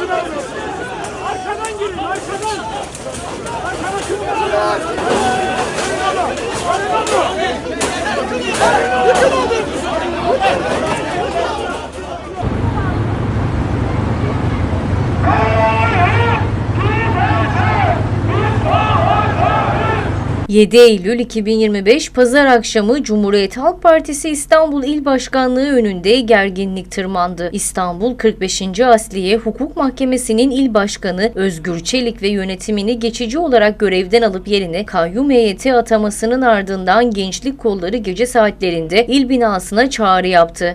Arkadan girin, arkadan. Arkadan çıkın. 7 Eylül 2025 Pazar akşamı Cumhuriyet Halk Partisi İstanbul İl Başkanlığı önünde gerginlik tırmandı. İstanbul 45. Asliye Hukuk Mahkemesi'nin il başkanı Özgür Çelik ve yönetimini geçici olarak görevden alıp yerine kayyum heyeti atamasının ardından gençlik kolları gece saatlerinde il binasına çağrı yaptı.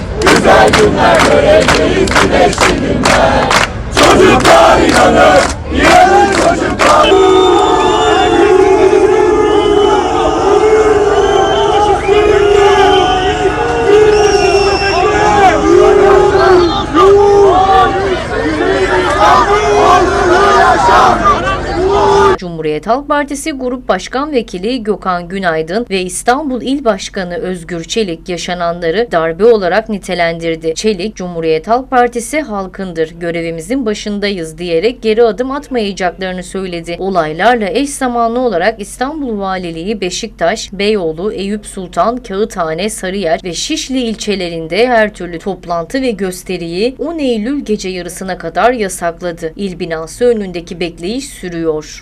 inanır, inanır Cumhuriyet Halk Partisi Grup Başkan Vekili Gökhan Günaydın ve İstanbul İl Başkanı Özgür Çelik yaşananları darbe olarak nitelendirdi. Çelik, Cumhuriyet Halk Partisi halkındır, görevimizin başındayız diyerek geri adım atmayacaklarını söyledi. Olaylarla eş zamanlı olarak İstanbul Valiliği Beşiktaş, Beyoğlu, Eyüp Sultan, Kağıthane, Sarıyer ve Şişli ilçelerinde her türlü toplantı ve gösteriyi 10 Eylül gece yarısına kadar yasakladı. İl binası önündeki bekleyiş sürüyor.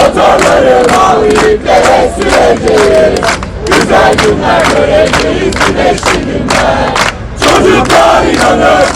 Motorları mağlubiyetlere süreceğiz. Güzel günler göreceğiz güneşli günler. Çocuklar inanır,